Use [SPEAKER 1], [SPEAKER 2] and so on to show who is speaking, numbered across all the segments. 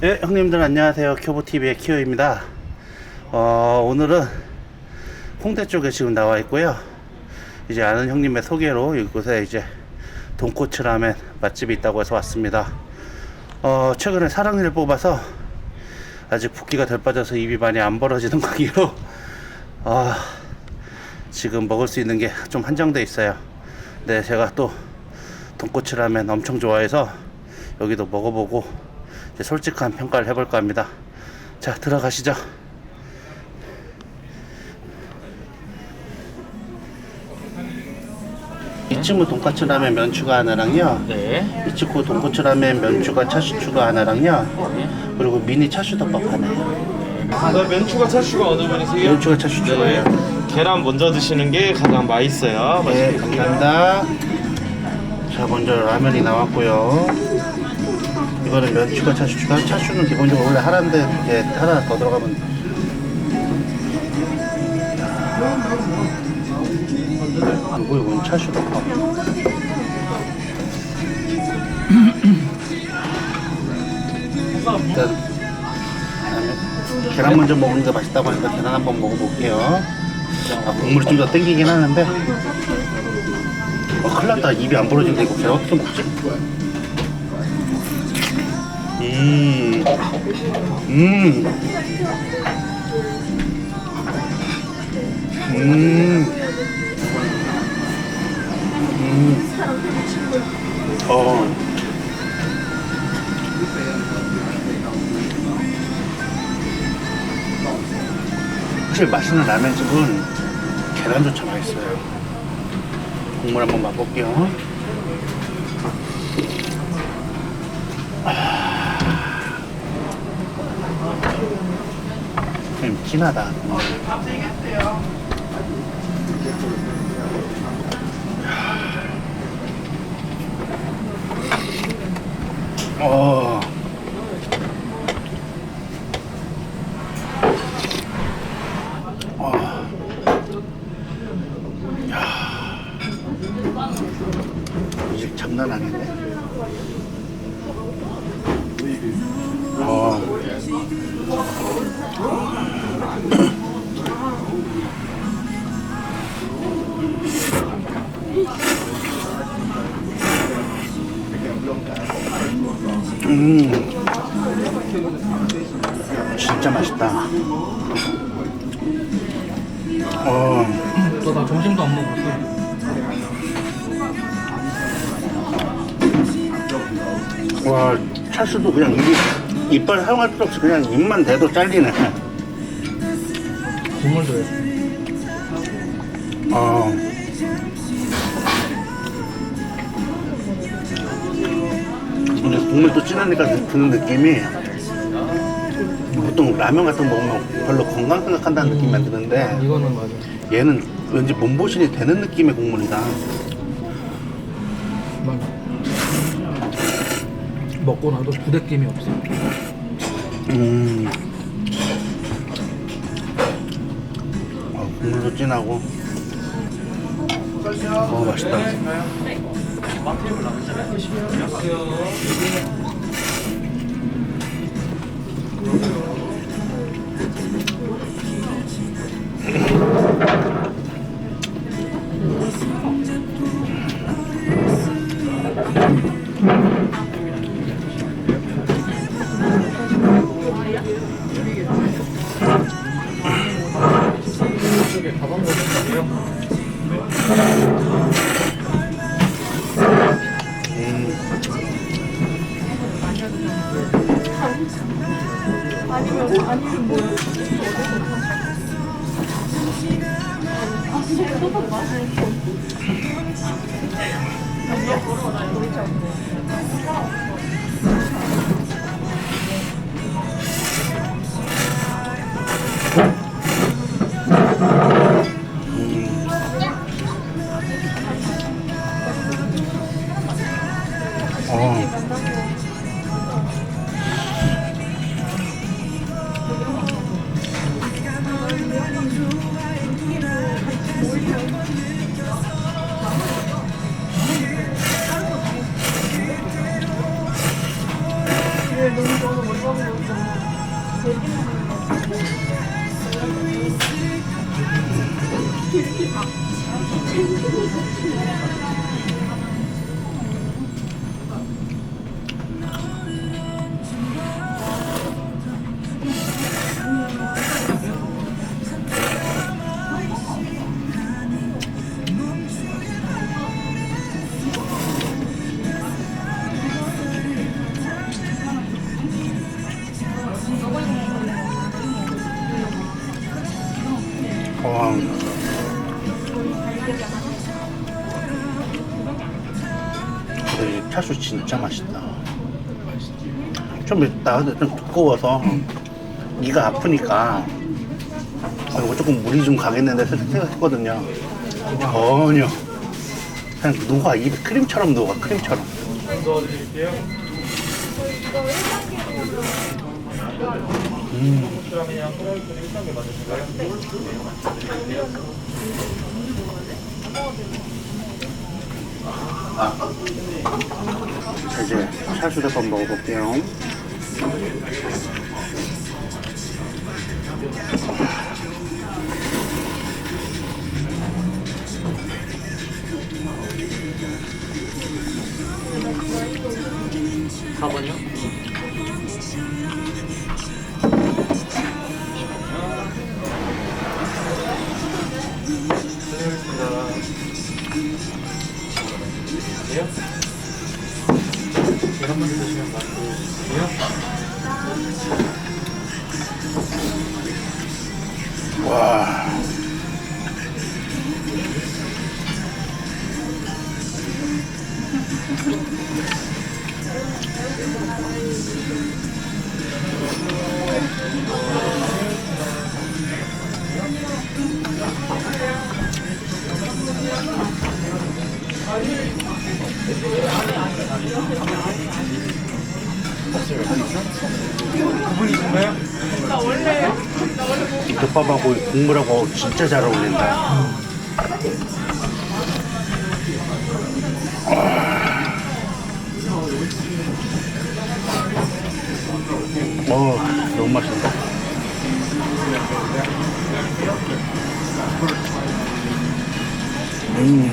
[SPEAKER 1] 네, 형님들 안녕하세요. 큐브TV의 키오입니다. 어, 오늘은 홍대 쪽에 지금 나와 있고요. 이제 아는 형님의 소개로 이곳에 이제 돈코츠 라멘 맛집이 있다고 해서 왔습니다. 어, 최근에 사랑니를 뽑아서 아직 붓기가 덜 빠져서 입이 많이 안 벌어지는 관계로 아, 지금 먹을 수 있는 게 좀 한정돼 있어요. 네, 제가 또 돈코츠 라멘 엄청 좋아해서 여기도 먹어보고 솔직한 평가를 해볼까 합니다. 자, 들어가시죠. 이츠무 돈까츠 라멘 면 추가 하나랑요.
[SPEAKER 2] 네.
[SPEAKER 1] 이츠코 돈코츠 라멘 면 추가 차슈 추가 하나랑요. 그리고 미니 차슈 덮밥 하나요.
[SPEAKER 2] 네, 면추가 차슈가 어느 분이세요?
[SPEAKER 1] 면 추가 차슈 추가요.
[SPEAKER 2] 계란 먼저 드시는 게 가장 맛있어요.
[SPEAKER 1] 네,
[SPEAKER 2] 맛있습니다.
[SPEAKER 1] 감사합니다. 자, 먼저 라면이 나왔고요. 이거는 면 추가 차슈 추가. 차슈는 기본적으로 원래 하나인데 이게 하나 더 들어가면 그리고 이건 차슈 덮밥. 일단. 계란 먼저 먹는 게 맛있다고 하니까 계란 한번 먹어볼게요. 아, 국물이 좀 더 땡기긴 하는데 어, 큰일 났다 입이 안 벌어진다 이거 계란 어떻게 먹지? 음, 음, 음, 음, 어. 확실히 맛있는 라면집은 계란조차 맛있어요. 국물 한번 맛볼게요. 좀 진하다. 어. 어. 와, 찰수도 그냥 입이, 이빨 사용할 필요 없이 그냥 입만 대도 잘리네.
[SPEAKER 3] 국물도 해.
[SPEAKER 1] 어. 근데 국물도 진하니까 드는 느낌이 보통 라면 같은 거 먹으면 별로 건강 생각한다는 느낌만 드는데
[SPEAKER 3] 이거는 맞아.
[SPEAKER 1] 얘는 왠지 몸보신이 되는 느낌의 국물이다.
[SPEAKER 3] 맞아. 먹고 나도 부대낌이 없어.
[SPEAKER 1] 음. 어, 국물도 진하고. 어, 맛있다. 이쪽에 가방 넣어주세요. 아니면 아니면 뭐야? 아 진짜 똑같아 이 차슈 진짜 맛있다. 좀 맵다. 근데 좀 두꺼워서 이가 아프니까 아, 이거 조금 물이 좀 가겠는데 생각했거든요. 전혀. 그냥 녹아 입에 크림처럼 녹아 크림처럼. 자, 이제 샤슈덮밥 먹어볼게요.
[SPEAKER 3] 사번이요? 있고요.
[SPEAKER 1] 와. 덮밥하고 국물하고 진짜 잘 어울린다. 어, 너무 맛있다. 음.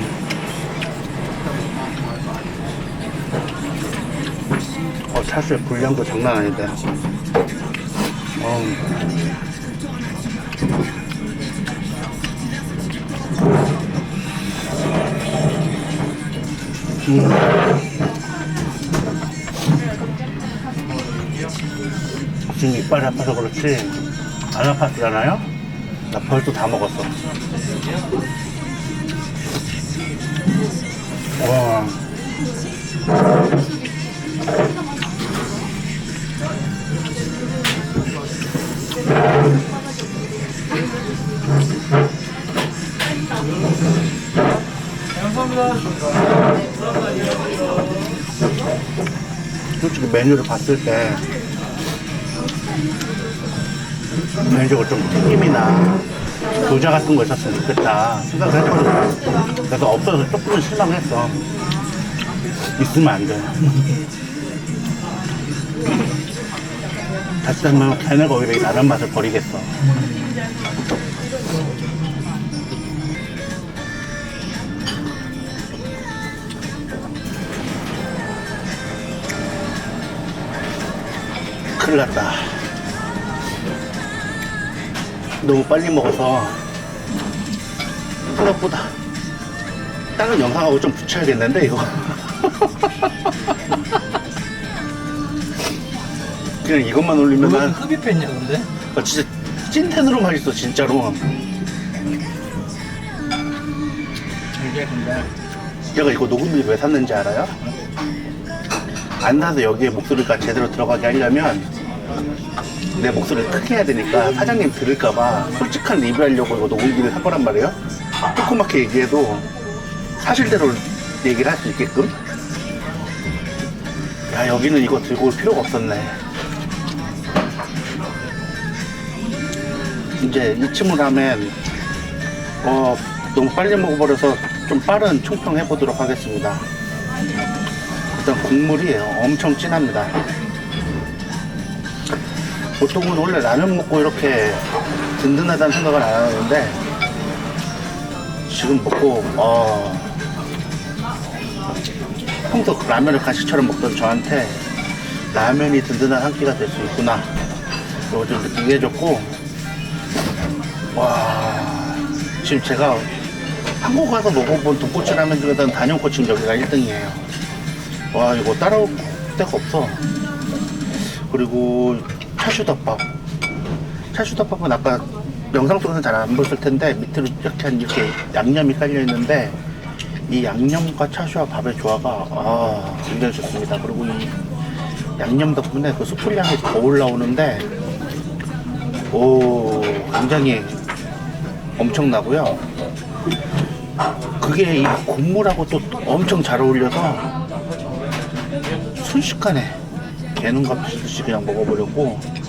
[SPEAKER 1] 어, 차수의 분량도 장난 아닌데. 어. 지금 이빨이 아파서 그렇지? 안 아팠잖아요? 나 벌써 다 먹었어. 와 메뉴를 봤을 때 개인적으로 좀 튀김이나 교자 같은 거 있었으면 좋겠다 생각을 했거든 그래서 없어서 조금은 실망했어. 있으면 안돼. 다시 하면 걔네가 이 다른 맛을 버리겠어 큰일 났다 너무 빨리 먹어서 생각보다 다른 영상하고 좀 붙여야겠는데 이거 그냥 이것만 올리면 왜난
[SPEAKER 3] 흡입했냐 근데?
[SPEAKER 1] 아, 진짜 찐텐으로 맛있어 진짜로
[SPEAKER 3] 이게 근데
[SPEAKER 1] 제가 이거 녹음비 왜 샀는지 알아요? 안 사서 여기에 목소리가 제대로 들어가게 하려면 내 목소리를 크게 해야 되니까 사장님 들을까봐 솔직한 리뷰하려고 이거 녹음기를 산 거란 말이에요. 조그맣게 얘기해도 사실대로 얘기를 할 수 있게끔. 야 여기는 이거 들고 올 필요가 없었네. 이제 이쯤을 하면 어 너무 빨리 먹어버려서 좀 빠른 총평 해보도록 하겠습니다. 일단 국물이 엄청 진합니다 보통은 원래 라면 먹고 이렇게 든든하다는 생각을 안 하는데 지금 먹고 어 평소 그 라면을 간식처럼 먹던 저한테 라면이 든든한 한 끼가 될 수 있구나. 이걸 좀 느끼게 해줬고 와 지금 제가 한국 가서 먹어본 돈코츠 라면 중에서는 단연코 지금 여기가 1등이에요. 와 이거 따라올 데가 없어. 그리고 차슈덮밥 차슈덮밥은 아까 영상 속에서는 잘안 보였을 텐데 밑으로 이렇게 한 이렇게 양념이 깔려 있는데 이 양념과 차슈와 밥의 조화가 아, 굉장히 좋습니다. 그리고 이 양념 덕분에 그 수풀 향이 더 올라오는데 오 굉장히 엄청나고요. 그게 이 국물하고 또 엄청 잘 어울려서 순식간에 개눈 같이 그냥 먹어버렸고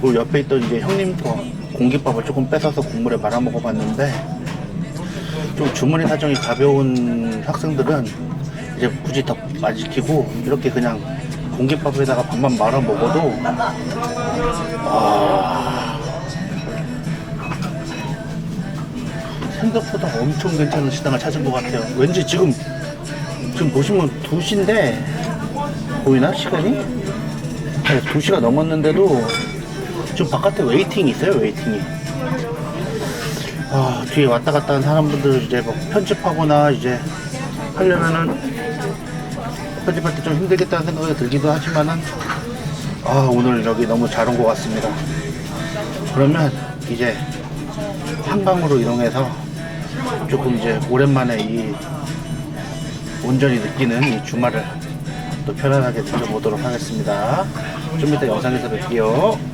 [SPEAKER 1] 그리고 옆에 있던 이제 형님 거 공깃밥을 조금 뺏어서 국물에 말아 먹어봤는데 좀 주머니 사정이 가벼운 학생들은 이제 굳이 더 안 시키고 이렇게 그냥 공깃밥에다가 밥만 말아 먹어도 아 생각보다 엄청 괜찮은 식당을 찾은 것 같아요. 왠지 지금 지금 보시면 2시인데 보이나 시간이? 네, 2시가 넘었는데도 지금 바깥에 웨이팅이 있어요 웨이팅이 아 뒤에 왔다 갔다 한 사람분들 이제 뭐 편집하거나 이제 하려면은 편집할 때 좀 힘들겠다는 생각이 들기도 하지만은 아 오늘 여기 너무 잘 온 것 같습니다 그러면 이제 한강으로 이동해서 조금 이제 오랜만에 이 온전히 느끼는 이 주말을 또 편안하게 즐겨보도록 하겠습니다. 좀 이따 영상에서 뵐게요.